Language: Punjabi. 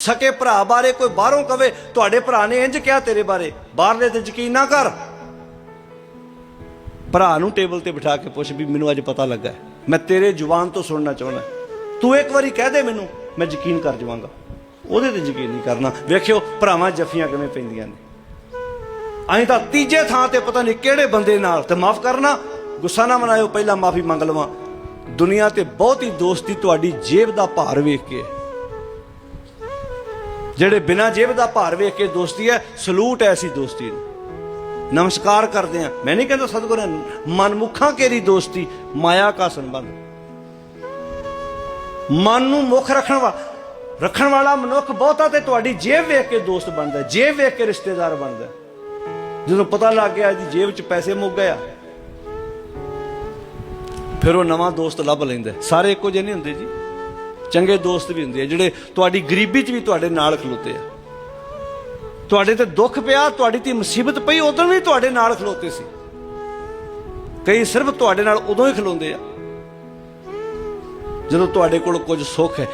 ਸਕੇ ਭਰਾ ਬਾਰੇ ਕੋਈ ਬਾਹਰੋਂ ਕਵੇ, ਤੁਹਾਡੇ ਭਰਾ ਨੇ ਇੰਜ ਕਿਹਾ ਤੇਰੇ ਬਾਰੇ। ਬਾਹਰਲੇ ਤੇ ਯਕੀਨ ਨਾ ਕਰ। ਭਰਾ ਨੂੰ ਟੇਬਲ ਤੇ ਬਿਠਾ ਕੇ ਪੁੱਛ ਵੀ ਮੈਨੂੰ ਅੱਜ ਪਤਾ ਲੱਗਾ ਮੈਂ ਤੇਰੇ ਜ਼ੁਬਾਨ ਤੋਂ ਸੁਣਨਾ ਚਾਹੁੰਦਾ ਤੂੰ ਇੱਕ ਵਾਰੀ ਕਹਿ ਦੇ ਮੈਨੂੰ, ਮੈਂ ਯਕੀਨ ਕਰ ਜਾਵਾਂਗਾ। ਉਹਦੇ ਤੇ ਯਕੀਨ ਨਹੀਂ ਕਰਨਾ। ਵੇਖਿਓ, ਭਰਾਵਾਂ ਜੱਫੀਆਂ ਕਿਵੇਂ ਪੈਂਦੀਆਂ ਨੇ। ਅਸੀਂ ਤਾਂ ਤੀਜੇ ਥਾਂ ਤੇ ਪਤਾ ਨਹੀਂ ਕਿਹੜੇ ਬੰਦੇ ਨਾਲ। ਤੇ ਮਾਫ ਕਰਨਾ, ਗੁੱਸਾ ਨਾ ਮਨਾਇਓ, ਪਹਿਲਾਂ ਮਾਫੀ ਮੰਗ ਲਵਾਂ। ਦੁਨੀਆ ਤੇ ਬਹੁਤੀ ਦੋਸਤੀ ਤੁਹਾਡੀ ਜੇਬ ਦਾ ਭਾਰ ਵੇਖ ਕੇ ਜਿਹੜੇ ਬਿਨਾਂ ਜੇਬ ਦਾ ਭਾਰ ਵੇਖ ਕੇ ਦੋਸਤੀ ਹੈ, ਸਲੂਟ ਹੈ ਐਸੀ ਦੋਸਤੀ ਨੂੰ। ਨਮਸਕਾਰ ਕਰਦੇ ਆ ਮੈਂ ਨਹੀਂ ਕਹਿੰਦਾ ਸਤਿਗੁਰਾਂ ਮਨਮੁਖਾਂ ਕੇਰੀ ਦੋਸਤੀ, ਮਾਇਆ ਕਾ ਸੰਬੰਧ। ਮਨ ਨੂੰ ਮੁੱਖ ਰੱਖਣ ਵਾ ਰੱਖਣ ਵਾਲਾ ਮਨੁੱਖ ਬਹੁਤਾ ਤੇ ਤੁਹਾਡੀ ਜੇਬ ਵੇਖ ਕੇ ਦੋਸਤ ਬਣਦਾ ਜੇਬ ਵੇਖ ਕੇ ਰਿਸ਼ਤੇਦਾਰ ਬਣਦਾ ਜਦੋਂ ਪਤਾ ਲੱਗ ਗਿਆ ਇਹਦੀ ਜੇਬ 'ਚ ਪੈਸੇ ਮੁੱਕ ਗਏ ਆ, ਫਿਰ ਉਹ ਨਵਾਂ ਦੋਸਤ ਲੱਭ ਲੈਂਦਾ ਸਾਰੇ ਇੱਕੋ ਜਿਹੇ ਨਹੀਂ ਹੁੰਦੇ ਜੀ। ਚੰਗੇ ਦੋਸਤ ਵੀ ਹੁੰਦੇ ਆ, ਜਿਹੜੇ ਤੁਹਾਡੀ ਗਰੀਬੀ 'ਚ ਵੀ ਤੁਹਾਡੇ ਨਾਲ ਖਲੋਤੇ ਆ। ਤੁਹਾਡੇ ਤੇ ਦੁੱਖ ਪਿਆ, ਤੁਹਾਡੀ ਤੇ ਮੁਸੀਬਤ ਪਈ, ਉਦੋਂ ਵੀ ਤੁਹਾਡੇ ਨਾਲ ਖਲੋਤੇ ਸੀ। ਕਈ ਸਿਰਫ ਤੁਹਾਡੇ ਨਾਲ ਉਦੋਂ ਹੀ ਖਲੋਂਦੇ ਆ। ਜਦੋਂ ਤੁਹਾਡੇ ਕੋਲ ਕੁਝ ਸੁੱਖ ਹੈ